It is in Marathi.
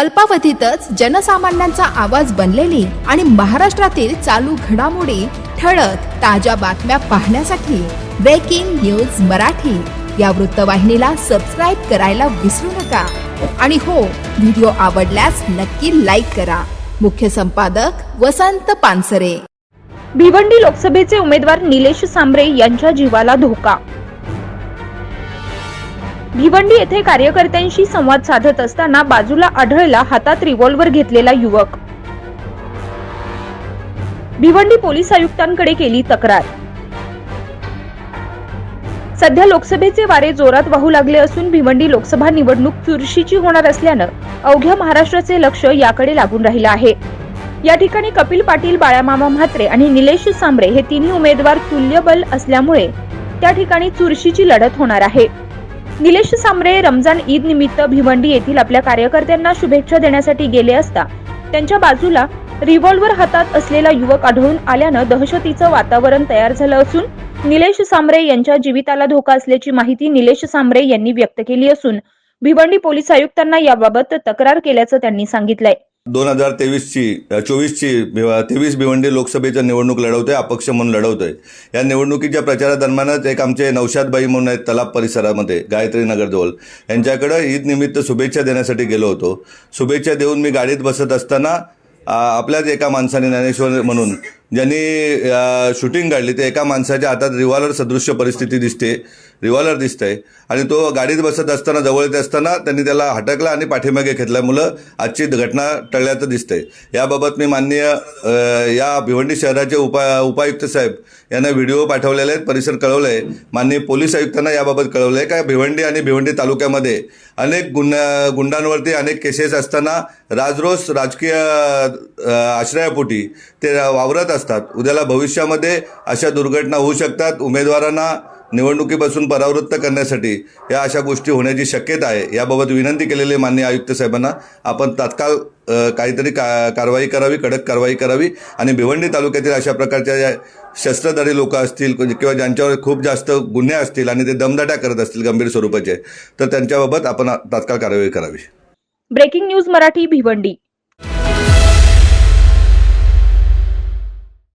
अल्पावधीतच जनसामान्यांचा आवाज बनलेली आणि महाराष्ट्रातील चालू घडामोडी ठळक ताज्या बातम्या पाहण्यासाठी ब्रेकिंग न्यूज मराठी. या वृत्तवाहिनीला सबस्क्राईब करायला विसरू नका. आणि हो व्हिडिओ आवडल्यास नक्की लाईक करा. मुख्य संपादक वसंत पानसरे. भिवंडी लोकसभेचे उमेदवार निलेश सांबरे यांच्या जीवाला धोका भिवंडी येथे कार्यकर्त्यांशी संवाद साधत असताना बाजूला आढळला हातात रिव्हॉल्व्हर घेतलेला युवक. भिवंडी पोलीस आयुक्तांकडे केली तक्रार. सध्या लोकसभेचे वारे जोरात वाहू लागले असून भिवंडी लोकसभा निवडणूक चुरशीची होणार असल्यानं अवघ्या महाराष्ट्राचे लक्ष याकडे लागून राहिलं आहे. या ठिकाणी कपिल पाटील बाळामामा म्हात्रे आणि निलेश सांबरे हे तिन्ही उमेदवार तुल्यबल असल्यामुळे त्या ठिकाणी चुरशीची लढत होणार आहे. निलेश सांबरे रमजान ईद निमित्त भिवंडी येथील आपल्या कार्यकर्त्यांना शुभेच्छा देण्यासाठी गेले असता त्यांच्या बाजूला रिव्हॉल्व्हर हातात असलेला युवक आढळून आल्यानं दहशतीचं वातावरण तयार झालं असून निलेश सांबरे यांच्या जीविताला धोका असल्याची माहिती निलेश सांबरे यांनी व्यक्त केली असून भिवंडी पोलीस आयुक्तांना याबाबत तक्रार केल्याचं त्यांनी सांगितलंय. दोन हजार तेवीसची चोवीसची तेवीस भिवंडी लोकसभेच्या निवडणूक लढवतोय अपक्ष म्हणून लढवतोय. या निवडणुकीच्या प्रचारादरम्यानच एक आमचे नौशादबाई म्हणून आहेत तलाब परिसरामध्ये गायत्री नगरजवळ यांच्याकडं ईद निमित्त शुभेच्छा देण्यासाठी गेलो होतो. शुभेच्छा देऊन मी गाडीत बसत असताना आपल्याच एका माणसाने ज्ञानेश्वर म्हणून ज्यांनी शूटिंग काढली ते एका माणसाच्या हातात रिव्हॉल्वर सदृश्य परिस्थिती दिसते. रिव्हॉल्वर दिसतंय. आणि तो गाडीत बसत असताना जवळ येत असताना त्यांनी त्याला हटकला आणि पाठीमागे घेतल्यामुळं आजची घटना टळल्याचं दिसतंय. याबाबत मी माननीय या भिवंडी शहराचे उपा उपायुक्त साहेब यांना व्हिडिओ पाठवलेले आहेत. परिसर कळवलं आहे माननीय पोलीस आयुक्तांना याबाबत कळवलं आहे का भिवंडी आणि भिवंडी तालुक्यामध्ये अनेक गुन्हा गुंडांवरती अनेक केसेस असताना राजरोस राजकीय आश्रयापोटी ते वावरत असतात उद्याला भविष्यामध्ये अशा दुर्घटना होऊ शकतात. उमेदवारांना निवडणुकीपासून परावृत्त करण्यासाठी या अशा गोष्टी होण्याची शक्यता आहे. याबाबत विनंती केलेली मान्य माननीय आयुक्त साहेबांना आपण तात्काळ काहीतरी का कारवाई करावी कडक कारवाई करावी आणि भिवंडी तालुक्यातील अशा प्रकारच्या ज्या शस्त्रधारी लोक असतील किंवा ज्यांच्यावर खूप जास्त गुन्हे असतील आणि ते दमदाट्या करत असतील गंभीर स्वरूपाचे तर त्यांच्याबाबत आपण तात्काळ कारवाई करावी. Breaking news Marathi Bhiwandi.